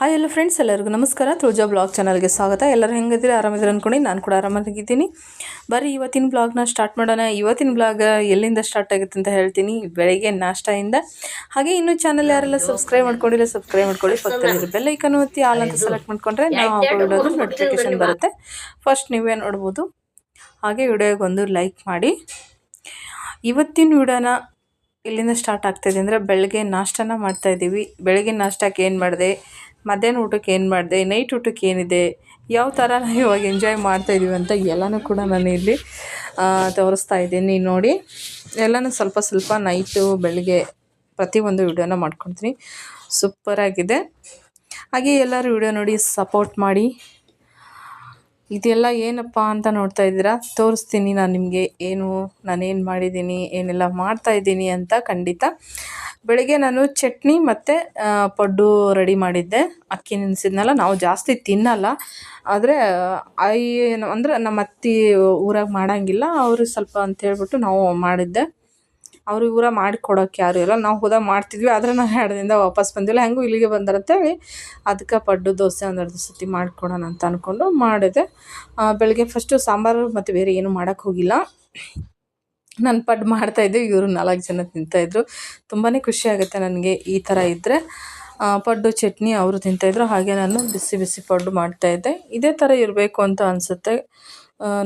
Hi ಎಲ್ಲ friends ಎಲ್ಲರಿಗೂ ನಮಸ್ಕಾರ. ತುಳಜಾ ಬ್ಲಾಗ್ ಚಾನಲ್ಗೆ ಸ್ವಾಗತ. ಎಲ್ಲರೂ ಹೆಂಗಿದ್ದೀರಿ? ಆರಾಮಿದ್ರೆ ಅಂದ್ಕೊಂಡು ನಾನು ಕೂಡ ಆರಾಮಾಗಿದ್ದೀನಿ. ಬರೀ ಇವತ್ತಿನ ಬ್ಲಾಗ್ನ ಸ್ಟಾರ್ಟ್ ಮಾಡೋಣ. ಇವತ್ತಿನ ಬ್ಲಾಗ್ ಎಲ್ಲಿಂದ ಸ್ಟಾರ್ಟ್ ಆಗುತ್ತೆ ಅಂತ ಹೇಳ್ತೀನಿ. ಬೆಳಗ್ಗೆ ನಾಷ್ಟಾಯಿಂದ. ಹಾಗೆ ಇನ್ನೂ ಚಾನಲ್ ಯಾರೆಲ್ಲ ಸಬ್ಸ್ಕ್ರೈಬ್ ಮಾಡ್ಕೊಂಡಿಲ್ಲ ಸಬ್ಸ್ಕ್ರೈಬ್ ಮಾಡ್ಕೊಳ್ಳಿ. ಪಕ್ಕದಲ್ಲಿ ಬೆಲ್ ಐಕನ್ ಒತ್ತಿ ಆಲ್ ಅಂತ ಸೆಲೆಕ್ಟ್ ಮಾಡ್ಕೊಂಡ್ರೆ ನಾವು ನೋಟಿಫಿಕೇಶನ್ ಬರುತ್ತೆ. ಫಸ್ಟ್ ನೀವೇ ನೋಡ್ಬೋದು. ಹಾಗೆ ವಿಡಿಯೋಗೆ ಒಂದು ಲೈಕ್ ಮಾಡಿ. ಇವತ್ತಿನ ವಿಡಿಯೋನ ಇಲ್ಲಿಂದ ಸ್ಟಾರ್ಟ್ ಆಗ್ತಾಯಿದೆ ಅಂದರೆ ಬೆಳಗ್ಗೆ ನಾಷ್ಟನ ಮಾಡ್ತಾಯಿದ್ದೀವಿ ಬೆಳಗ್ಗೆ ನಾಷ್ಟಕ್ಕೆ ಏನು ಮಾಡಿದೆ? ಮಧ್ಯಾಹ್ನ ಊಟಕ್ಕೆ ಏನು ಮಾಡಿದೆ ನೈಟ್ ಊಟಕ್ಕೆ ಏನಿದೆ, ಯಾವ ಥರ ನಾವು ಇವಾಗ ಎಂಜಾಯ್ ಮಾಡ್ತಾಯಿದ್ದೀವಿ ಅಂತ ಎಲ್ಲನೂ ಕೂಡ ನಾನು ಇಲ್ಲಿ ತೋರಿಸ್ತಾ ಇದ್ದೀನಿ. ನೋಡಿ, ಎಲ್ಲನೂ ಸ್ವಲ್ಪ ಸ್ವಲ್ಪ ನೈಟು ಬೆಳಗ್ಗೆ ಪ್ರತಿಯೊಂದು ವಿಡಿಯೋನ ಮಾಡ್ಕೊಳ್ತೀನಿ ಸೂಪರಾಗಿದೆ ಹಾಗೆ ಎಲ್ಲರೂ ವಿಡಿಯೋ ನೋಡಿ ಸಪೋರ್ಟ್ ಮಾಡಿ. ಇದೆಲ್ಲ ಏನಪ್ಪ ಅಂತ ನೋಡ್ತಾ ಇದ್ದೀರಾ? ತೋರಿಸ್ತೀನಿ ನಾನು ನಿಮಗೆ ಏನು ನಾನೇನು ಮಾಡಿದ್ದೀನಿ, ಏನೆಲ್ಲ ಮಾಡ್ತಾಯಿದ್ದೀನಿ ಅಂತ ಖಂಡಿತ. ಬೆಳಗ್ಗೆ ನಾನು ಚಟ್ನಿ ಮತ್ತು ಪಡ್ಡು ರೆಡಿ ಮಾಡಿದ್ದೆ. ಅಕ್ಕಿ ನೆನೆಸಿದ್ನಲ್ಲ, ನಾವು ಜಾಸ್ತಿ ತಿನ್ನಲ್ಲ. ಆದರೆ ಐ ಅಂದರೆ ನಮ್ಮ ಅತ್ತೆ ಊರಾಗ ಮಾಡೋಂಗಿಲ್ಲ. ಅವರು ಸ್ವಲ್ಪ ಅಂತೇಳ್ಬಿಟ್ಟು ನಾವು ಮಾಡಿದ್ದೆ. ಅವರು ಊರ ಮಾಡಿ ಕೊಡೋಕೆ ಯಾರು ಇಲ್ಲ. ನಾವು ಹೋದಾಗ ಮಾಡ್ತಿದ್ವಿ, ಆದರೆ ನಾವು ಎರಡು ದಿನದ ವಾಪಸ್ ಬಂದಿಲ್ಲ. ಹೆಂಗೂ ಇಲ್ಲಿಗೆ ಬಂದರಂತೇಳಿ ಅದಕ್ಕೆ ಪಡ್ಡು, ದೋಸೆ ಒಂದೆರಡು ಸತಿ ಮಾಡಿಕೊಡೋಣ ಅಂತ ಅಂದ್ಕೊಂಡು ಮಾಡಿದೆ. ಬೆಳಗ್ಗೆ ಫಸ್ಟು ಸಾಂಬಾರು ಮತ್ತು ಬೇರೆ ಏನೂ ಮಾಡೋಕ್ಕೆ ಹೋಗಿಲ್ಲ. ನಾನು ಮಾಡ್ತಾ ಮಾಡ್ತಾಯಿದ್ದೆ ಇವರು ನಾಲ್ಕು ಜನ ತಿಂತಾಯಿದ್ರು ತುಂಬಾ ಖುಷಿ ಆಗುತ್ತೆ ನನಗೆ ಈ ಥರ ಇದ್ದರೆ ಪಡ್ಡು ಚಟ್ನಿ ಅವರು ತಿಂತಾಯಿದ್ರು ಹಾಗೆ ನಾನು ಬಿಸಿ ಬಿಸಿ ಪಡ್ಡು ಮಾಡ್ತಾಯಿದ್ದೆ ಇದೇ ಥರ ಇರಬೇಕು ಅಂತ ಅನಿಸುತ್ತೆ.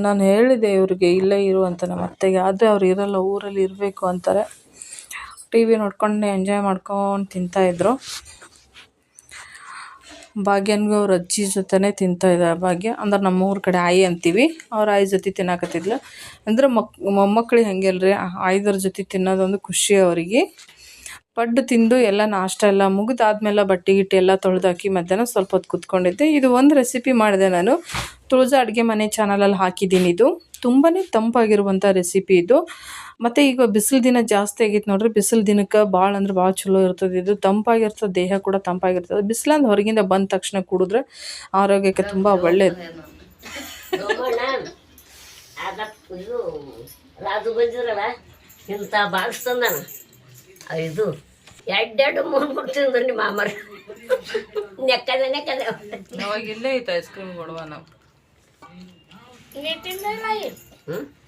ನಾನು ಹೇಳಿದೆ ಇವ್ರಿಗೆ, ಇಲ್ಲೇ ಇರು ಅಂತ ನಮ್ಮ ಅತ್ತೆಗೆ. ಆದರೆ ಅವ್ರು ಇರಲ್ಲ, ಊರಲ್ಲಿ ಇರಬೇಕು ಅಂತಾರೆ. ಟಿ ವಿ ನೋಡ್ಕೊಂಡು ಎಂಜಾಯ್ ಮಾಡ್ಕೊಂಡು ತಿಂತಾಯಿದ್ರು ಭಾಗ್ಯನ್ಗೂ ಅವ್ರ ಅಜ್ಜಿ ಜೊತೆನೇ ತಿಂತಾ ಇದ್ದಾರೆ ಭಾಗ್ಯ. ಅಂದ್ರೆ ನಮ್ಮ ಊರ ಕಡೆ ಆಯಿ ಅಂತೀವಿ. ಅವ್ರ ಆಯಿ ಜೊತೆ ತಿನ್ನಕತ್ತಿದ್ಲು. ಅಂದ್ರೆ ಮಕ್ ಮೊಮ್ಮಕ್ಳಿಗೆ ಹಂಗೆ ಅಲ್ರಿ. ಆಯ್ದರ ಜೊತೆ ತಿನ್ನೋದೊಂದು ಖುಷಿ ಅವರಿಗೆ. ಪಡ್ಡು ತಿಂದು ಎಲ್ಲ ನಾಷ್ಟ ಎಲ್ಲ ಮುಗಿದಾದ್ಮೇಲೆ ಬಟ್ಟೆ ಗಿಟ್ಟೆ ಎಲ್ಲ ತೊಳೆದಾಕಿ ಮಧ್ಯಾಹ್ನ ಸ್ವಲ್ಪ ಹೊತ್ತು ಕುತ್ಕೊಂಡಿದ್ದೆ. ಇದು ಒಂದು ರೆಸಿಪಿ ಮಾಡಿದೆ ನಾನು. ತುಳಜಾ ಅಡುಗೆ ಮನೆ ಚಾನಲಲ್ಲಿ ಹಾಕಿದ್ದೀನಿ ಇದು. ತುಂಬಾ ತಂಪಾಗಿರುವಂಥ ರೆಸಿಪಿ ಇದು. ಮತ್ತು ಈಗ ಬಿಸಿಲು ದಿನ ಜಾಸ್ತಿ ಆಗೈತೆ ನೋಡ್ರಿ, ಬಿಸಿಲು ದಿನಕ್ಕೆ ಭಾಳ ಅಂದ್ರೆ ಭಾಳ ಚಲೋ ಇರ್ತದೆ. ಇದು ತಂಪಾಗಿರ್ತದೆ ದೇಹ ಕೂಡ ತಂಪಾಗಿರ್ತದೆ. ಬಿಸಿಲಂದು ಹೊರಗಿಂದ ಬಂದ ತಕ್ಷಣ ಕುಡಿದ್ರೆ ಆರೋಗ್ಯಕ್ಕೆ ತುಂಬ ಒಳ್ಳೆಯದು ರಾಜು ಇದು ಎರಡೆರಡು ಮೂರು ಮೂರು ತಿಂದ್ರೆ ಮಾಮರ ನೆಕ್ಕದೆ ನೆಕ್ಕದೆ ಅವಾಗ ಇಲ್ಲೇ ಐತೆ ಐಸ್ ಕ್ರೀಮ್ ಕೊಡುವ ನಾವು.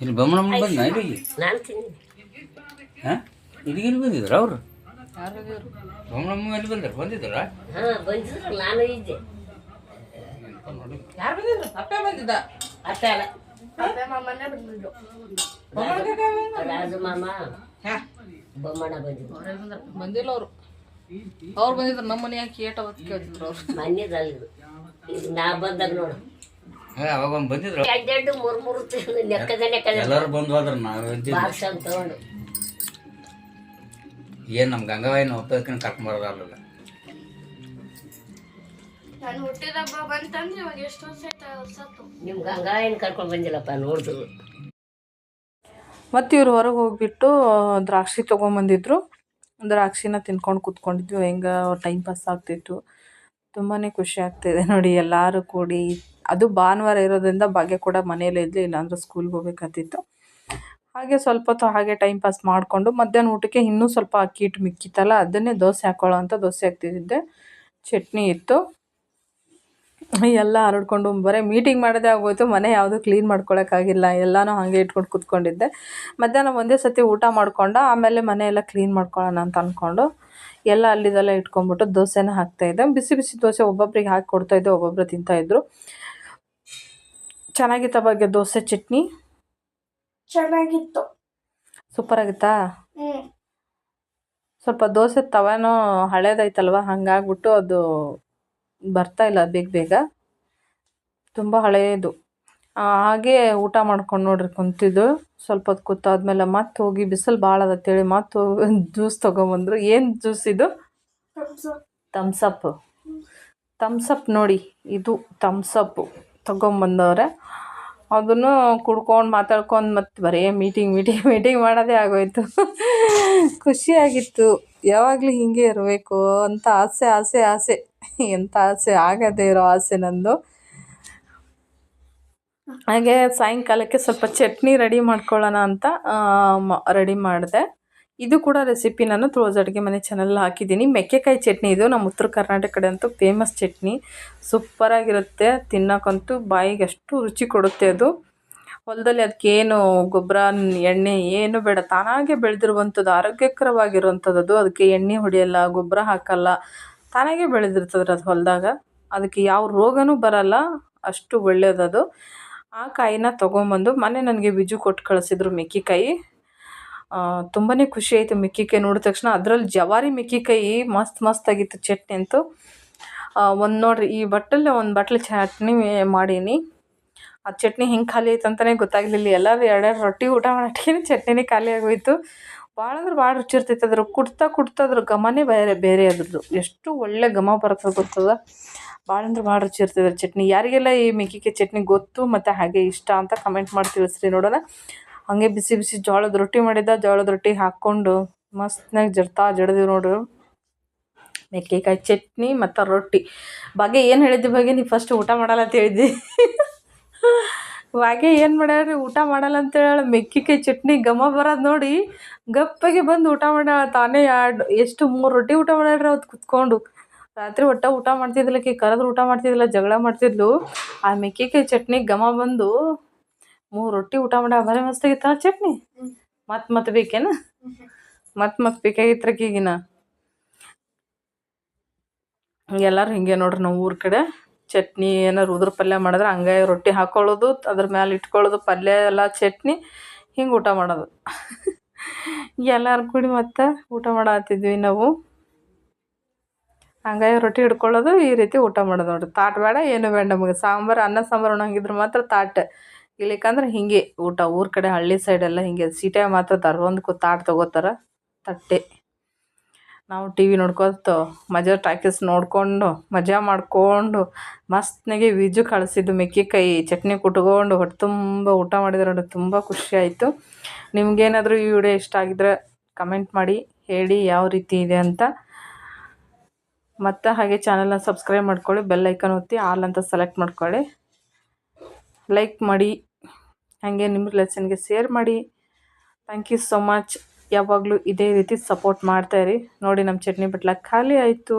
ಇಲ್ಲಿ ಬೊಮ್ಮನಮ್ಮ ಬಂದ ಇಲ್ಲಿ ಹಾಂ? ಇಲ್ಲಿಗೆ ಇಲ್ಲಿ ಬಂದಿದ್ರು ಅವರು? ಬೊಮ್ಮನಮ್ಮ ಎಲ್ಲಿ ಬಂದರು ಬಂದಿದ್ರ ಹಾಂ ಬಂದಿದ್ರು ನಾನು ಇದ್ದೆ. ಯಾರು ಬಂದಿದ್ರು? ಅಪ್ಪೆ ಬಂದಿದ್ದ? ಅತ್ತೆ ಅಲ್ಲ. ರಾಜು ಮಾಮ. ಬೊಮ್ಮಣ್ಣ ಬಂದಿದ್ರು. ಬಂದಿಲ್ಲ ಅವರು. ಅವ್ರು ಬಂದಿದ್ರು. ನಮ್ಮ ಮನೆ ಯಾಕೆ ಏಟ ಕೇಳ್ತಿದ್ರು ಅವ್ರು. ಮನ್ಯದಲ್ಲಿದ್ರು. ಇದು ನಾ ಬಂದಾಗ ನೋಡು. ಅವಾಗ ಒಂದು ಬಂದಿದ್ರು. ಮೂರು ಮೂರು ಎಲ್ಲರೂ ಬಂದು ಹೋದ್ರ ನಾವು ತಗೊಂಡು. ಏನು ನಮ್ಮ ಗಂಗಾವಾಯಿನ ಒಪ್ಪದಕ್ಕೆ ಕರ್ಕೊಂಬರೋದಲ್ಲ ನಿಮ್ಮ ಗಂಗಾ ಕರ್ಕೊಂಡು ಬಂದಿಲ್ಲಪ್ಪ ನೋಡಿದ್ರು. ಮತ್ತು ಇವ್ರು ಹೊರಗೆ ಹೋಗ್ಬಿಟ್ಟು ದ್ರಾಕ್ಷಿ ತೊಗೊಂಬಂದಿದ್ರು. ದ್ರಾಕ್ಷಿನ ತಿನ್ಕೊಂಡು ಕುತ್ಕೊಂಡಿದ್ವಿ. ಹೆಂಗೆ ಟೈಮ್ ಪಾಸ್ ಆಗ್ತಿತ್ತು. ತುಂಬಾ ಖುಷಿ ಆಗ್ತಿದೆ ನೋಡಿ ಎಲ್ಲರೂ ಕೂಡಿ. ಅದು ಭಾನುವಾರ ಇರೋದ್ರಿಂದ ಭಾಗ್ಯ ಕೂಡ ಮನೆಯಲ್ಲೇ ಇದ್ಲು, ಇಲ್ಲಾಂದ್ರೆ ಸ್ಕೂಲ್ಗೆ ಹೋಗ್ಬೇಕಾಗ್ತಿತ್ತು. ಹಾಗೆ ಸ್ವಲ್ಪ ಹೊತ್ತು ಹಾಗೆ ಟೈಮ್ ಪಾಸ್ ಮಾಡಿಕೊಂಡು ಮಧ್ಯಾಹ್ನ ಊಟಕ್ಕೆ ಇನ್ನೂ ಸ್ವಲ್ಪ ಅಕ್ಕಿ ಹಿಟ್ಟು ಮಿಕ್ಕಿತ್ತಲ್ಲ, ಅದನ್ನೇ ದೋಸೆ ಹಾಕ್ಕೊಳ್ಳೋ ಅಂತ ದೋಸೆ ಹಾಕ್ತಿದ್ದೆ ಚಟ್ನಿ ಇತ್ತು. ಎಲ್ಲ ಹರಡ್ಕೊಂಡು ಬರೀ ಮೀಟಿಂಗ್ ಮಾಡೋದೇ ಆಗೋಯ್ತು, ಮನೆ ಯಾವುದೂ ಕ್ಲೀನ್ ಮಾಡ್ಕೊಳಕ್ಕಾಗಿಲ್ಲ, ಎಲ್ಲನೂ ಹಾಗೆ ಇಟ್ಕೊಂಡು ಕೂತ್ಕೊಂಡಿದ್ದೆ. ಮಧ್ಯಾಹ್ನ ಒಂದೇ ಸತಿ ಊಟ ಮಾಡಿಕೊಂಡು, ಆಮೇಲೆ ಮನೆ ಎಲ್ಲ ಕ್ಲೀನ್ ಮಾಡ್ಕೊಳ್ಳೋಣ ಅಂತ ಅಂದ್ಕೊಂಡು ಎಲ್ಲ ಅಲ್ಲಿದೆಲ್ಲ ಇಟ್ಕೊಂಡ್ಬಿಟ್ಟು ದೋಸೆನ ಹಾಕ್ತಾಯಿದ್ದೆ ಬಿಸಿ ಬಿಸಿ ದೋಸೆ ಒಬ್ಬೊಬ್ರಿಗೆ ಹಾಕಿ ಕೊಡ್ತಾಯಿದ್ದೆ ಒಬ್ಬೊಬ್ರು ತಿಂತಾಯಿದ್ರು ಚೆನ್ನಾಗಿತ್ತ ಬಗ್ಗೆ ದೋಸೆ ಚಟ್ನಿ? ಚೆನ್ನಾಗಿತ್ತು. ಸೂಪರ್ ಆಗಿತ್ತಾ? ಸ್ವಲ್ಪ ದೋಸೆ ತವನೋ ಹಳೇದೈತಲ್ವ ಹಂಗಾಗ್ಬಿಟ್ಟು ಅದು ಬರ್ತಾ ಇಲ್ಲ ಬೇಗ ಬೇಗ. ತುಂಬ ಹಳೆಯದು ಹಾಗೆ ಊಟ ಮಾಡ್ಕೊಂಡು ನೋಡ್ರಿ ಕುಂತಿದ್ದು. ಸ್ವಲ್ಪ ಹೊತ್ತು ಕೂತಾದ್ಮೇಲೆ ಮತ್ತೆ ಹೋಗಿ ಬಿಸಿಲು ಭಾಳ ಅದೇಳಿ ಮತ್ತೆ ಹೋಗಿ ಜ್ಯೂಸ್ ತೊಗೊಂಬಂದ್ರು. ಏನು ಜ್ಯೂಸ್ ಇದು? ತಮ್ಸಪ್ ತಮ್ಸಪ್ ನೋಡಿ. ಇದು ತಮ್ಸಪ್ಪು ತೊಗೊಂಬಂದವ್ರೆ. ಅದನ್ನು ಕುಡ್ಕೊಂಡು ಮಾತಾಡ್ಕೊಂಡು ಮತ್ತು ಬರೀ ಮೀಟಿಂಗ್ ಮೀಟಿಂಗ್ ಮೀಟಿಂಗ್ ಮಾಡೋದೇ ಆಗೋಯ್ತು. ಖುಷಿಯಾಗಿತ್ತು. ಯಾವಾಗಲೂ ಹೀಗೆ ಇರಬೇಕು ಅಂತ ಆಸೆ ಆಸೆ ಆಸೆ. ಎಂಥ ಆಸೆ? ಆಗದೇ ಇರೋ ಆಸೆ ನಂದು. ಹಾಗೆ ಸಾಯಂಕಾಲಕ್ಕೆ ಸ್ವಲ್ಪ ಚಟ್ನಿ ರೆಡಿ ಮಾಡ್ಕೊಳ್ಳೋಣ ಅಂತ ರೆಡಿ ಮಾಡಿದೆ. ಇದು ಕೂಡ ರೆಸಿಪಿ ನಾನು ತುಳಸಿ ಅಡುಗೆ ಮನೆ ಚಾನಲ್ ಹಾಕಿದ್ದೀನಿ. ಮೆಕ್ಕೆಕಾಯಿ ಚಟ್ನಿ ಇದು. ನಮ್ಮ ಉತ್ತರ ಕರ್ನಾಟಕ ಅಂತೂ ಫೇಮಸ್ ಚಟ್ನಿ. ಸೂಪರಾಗಿರುತ್ತೆ ತಿನ್ನೋಕ್ಕಂತೂ ಬಾಯಿಗೆ ಅಷ್ಟು ರುಚಿ ಕೊಡುತ್ತೆ ಅದು. ಹೊಲದಲ್ಲಿ ಅದಕ್ಕೇನು ಗೊಬ್ಬರ, ಎಣ್ಣೆ ಏನು ಬೇಡ. ತಾನಾಗೆ ಬೆಳೆದಿರುವಂಥದ್ದು, ಆರೋಗ್ಯಕರವಾಗಿರುವಂಥದ್ದು ಅದು. ಅದಕ್ಕೆ ಎಣ್ಣೆ ಹೊಡೆಯಲ್ಲ, ಗೊಬ್ಬರ ಹಾಕಲ್ಲ. ತಾನಾಗೆ ಬೆಳೆದಿರ್ತದ್ರ ಅದು ಹೊಲದಾಗ. ಅದಕ್ಕೆ ಯಾವ ರೋಗನೂ ಬರಲ್ಲ. ಅಷ್ಟು ಒಳ್ಳೆಯದದು ಆ ಕಾಯಿನ ತೊಗೊಂಬಂದು ಮನೆ ನನಗೆ ಬಿಜು ಕೊಟ್ಟು ಕಳಿಸಿದ್ರು ಮೆಕ್ಕೆಕಾಯಿ. ತುಂಬಾ ಖುಷಿ ಆಯಿತು ಮಿಕ್ಕಿಕಾಯಿ ನೋಡಿದ ತಕ್ಷಣ. ಅದರಲ್ಲಿ ಜವಾರಿ ಮಿಕ್ಕಿಕಾಯಿ ಮಸ್ತ್ ಆಗಿತ್ತು ಚಟ್ನಿ ಅಂತೂ. ಒಂದು ನೋಡಿರಿ, ಈ ಬಟ್ಟಲ್ಲಿ ಒಂದು ಬಟ್ಲು ಚಟ್ನಿ ಮಾಡೀನಿ. ಆ ಚಟ್ನಿ ಹೆಂಗೆ ಖಾಲಿ ಆಯ್ತು ಅಂತಲೇ ಗೊತ್ತಾಗಲಿಲ್ಲ. ಎಲ್ಲರೂ ಎರಡೆರಡು ರೊಟ್ಟಿ ಊಟ ಮಾಡೋಟ್ಟಿಗೆ ಚಟ್ನಿನೇ ಖಾಲಿ ಆಗೋಯ್ತು. ಭಾಳ ಅಂದ್ರೆ ಭಾಳ ರುಚಿ ಇರ್ತೈತೆ. ಅದ್ರ ಕುಡ್ತಾ ಕುಡ್ತಾ ಅದ್ರ ಘಮನೇ ಬೇರೆ ಬೇರೆ ಅದ್ರದ್ದು. ಎಷ್ಟು ಒಳ್ಳೆ ಘಮ ಬರ್ತದೆ ಗೊತ್ತದ? ಭಾಳ ಅಂದ್ರೆ ಭಾಳ ರುಚಿ ಇರ್ತದೆ ಚಟ್ನಿ. ಯಾರಿಗೆಲ್ಲ ಈ ಮೆಕ್ಕಿಕಾಯಿ ಚಟ್ನಿ ಗೊತ್ತು ಮತ್ತು ಹಾಗೆ ಇಷ್ಟ ಅಂತ ಕಮೆಂಟ್ ಮಾಡಿ ತಿಳಿಸ್ರಿ ನೋಡೋಣ. ಹಾಗೆ ಬಿಸಿ ಬಿಸಿ ಜೋಳದ ರೊಟ್ಟಿ ಮಾಡಿದ್ದ ಜೋಳದ ರೊಟ್ಟಿ ಹಾಕ್ಕೊಂಡು ಮಸ್ತ್ನಾಗ ಜಡ್ತಾ ಜಡ್ದಿವಿ ನೋಡು. ಮೆಕ್ಕೆಕಾಯಿ ಚಟ್ನಿ ಮತ್ತು ರೊಟ್ಟಿ. ಬಗ್ಗೆ ಏನು ಹೇಳಿದ್ದೆ ಬಗ್ಗೆ ನೀವು ಫಸ್ಟ್ ಊಟ ಮಾಡಲ್ಲ ಅಂತ ಹೇಳಿದ್ದಿ. ಹಾಗೆ ಏನು ಮಾಡ್ಯಾಳ್ರಿ, ಊಟ ಮಾಡಲ್ಲ ಅಂತೇಳಿ ಮೆಕ್ಕಿಕಾಯಿ ಚಟ್ನಿ ಘಮ ಬರೋದು ನೋಡಿ ಗಪ್ಪಾಗಿ ಬಂದು ಊಟ ಮಾಡ್ಯಾಳ. ತಾನೇ ಎರಡು, ಎಷ್ಟು ಮೂರು ರೊಟ್ಟಿ ಊಟ ಮಾಡ್ಯಾಳ್ರಿ ಅವತ್ತು ಕುತ್ಕೊಂಡು. ರಾತ್ರಿ ಒಟ್ಟ ಊಟ ಮಾಡ್ತಿದ್ಲಕ್ಕೆ ಕರೆದ್ರೆ ಊಟ ಮಾಡ್ತಿದ್ದಿಲ್ಲ ಜಗಳ ಮಾಡ್ತಿದ್ಲು. ಆ ಮೆಕ್ಕಿಕಾಯಿ ಚಟ್ನಿ ಘಮ ಬಂದು ಮೂರು ರೊಟ್ಟಿ ಊಟ ಮಾಡ್ಯಾಳ ಮಸ್ತ್ ಮಸ್ತಾಗಿತ್ತ ಚಟ್ನಿ? ಮತ್ತೆ ಮತ್ತೆ ಬೇಕೇನು? ಮತ್ತೆ ಮತ್ತೆ ಈಗಿನ. ಎಲ್ಲರೂ ಹಿಂಗೆ ನೋಡ್ರಿ ನಾವು ಊರ ಕಡೆ. ಚಟ್ನಿ ಏನಾರು ಉದ್ರ ಪಲ್ಯ ಮಾಡಿದ್ರೆ ಹಂಗೆ ರೊಟ್ಟಿ ಹಾಕೊಳ್ಳೋದು ಅದ್ರ ಮ್ಯಾಲೆ ಇಟ್ಕೊಳ್ಳೋದು ಪಲ್ಯ ಎಲ್ಲ ಚಟ್ನಿ ಹಿಂಗೆ ಊಟ ಮಾಡೋದು. ಎಲ್ಲರೂ ಕೂಡಿ ಮತ್ತೆ ಊಟ ಮಾಡತ್ತಿದ್ವಿ ನಾವು. ಹಂಗಾಗಿ ರೊಟ್ಟಿ ಹಿಡ್ಕೊಳ್ಳೋದು ಈ ರೀತಿ ಊಟ ಮಾಡೋದು ನೋಡ್ರಿ. ತಾಟ್ ಬೇಡ ಏನು ಬೇಡ ನಮಗೆ. ಸಾಂಬಾರು ಅನ್ನ ಸಾಂಬಾರು ಉಣ್ಣಂಗಿದ್ರೆ ಮಾತ್ರ ತಾಟ್. ಇಲ್ಲಿಕಂದ್ರೆ ಹಿಂಗೆ ಊಟ, ಊರ ಕಡೆ ಹಳ್ಳಿ ಸೈಡೆಲ್ಲ ಹಿಂಗೆ ಸೀಟೆ ಮಾತ್ರ ತರೊಂದಕ್ಕೂ ತಾಟ್ ತಗೋತಾರ, ತಟ್ಟೆ. ನಾವು ಟಿ ವಿ ನೋಡ್ಕೊತ ಮಜಾ ಟಾಕೀಸ್ ನೋಡಿಕೊಂಡು, ಮಜಾ ಮಾಡಿಕೊಂಡು, ಮಸ್ತ್ನಾಗೆ ವಿಜು ಕಳಿಸಿದ್ದು ಮೆಕ್ಕಿಕಾಯಿ ಚಟ್ನಿ ಕುಟ್ಕೊಂಡು, ಹೊಟ್ಟೆ ತುಂಬ ಊಟ ಮಾಡಿದ್ರೆ ನೋಡಿ ತುಂಬ ಖುಷಿಯಾಯಿತು ನಿಮ್ಗೇನಾದರೂ ಈ ವಿಡಿಯೋ ಇಷ್ಟ ಆಗಿದ್ರೆ ಕಮೆಂಟ್ ಮಾಡಿ, ಹೇಳಿ ಯಾವ ರೀತಿ ಇದೆ ಅಂತ. ಮತ್ತು ಹಾಗೆ ಚಾನಲ್ನ ಸಬ್ಸ್ಕ್ರೈಬ್ ಮಾಡ್ಕೊಳ್ಳಿ ಬೆಲ್ ಐಕನ್ ಒತ್ತಿ ಆಲ್ ಅಂತ ಸೆಲೆಕ್ಟ್ ಮಾಡ್ಕೊಳ್ಳಿ. ಲೈಕ್ ಮಾಡಿ, ಹಾಗೆ ನಿಮ್ಮ ರಿಲೇಷನ್ಗೆ ಶೇರ್ ಮಾಡಿ. ಥ್ಯಾಂಕ್ ಯು ಸೊ ಮಚ್ ಯಾವಾಗಲೂ ಇದೇ ರೀತಿ ಸಪೋರ್ಟ್ ಮಾಡ್ತಾಯಿರಿ ನೋಡಿ ನಮ್ಮ ಚಟ್ನಿ ಬಟ್ಲ ಖಾಲಿ ಆಯಿತು.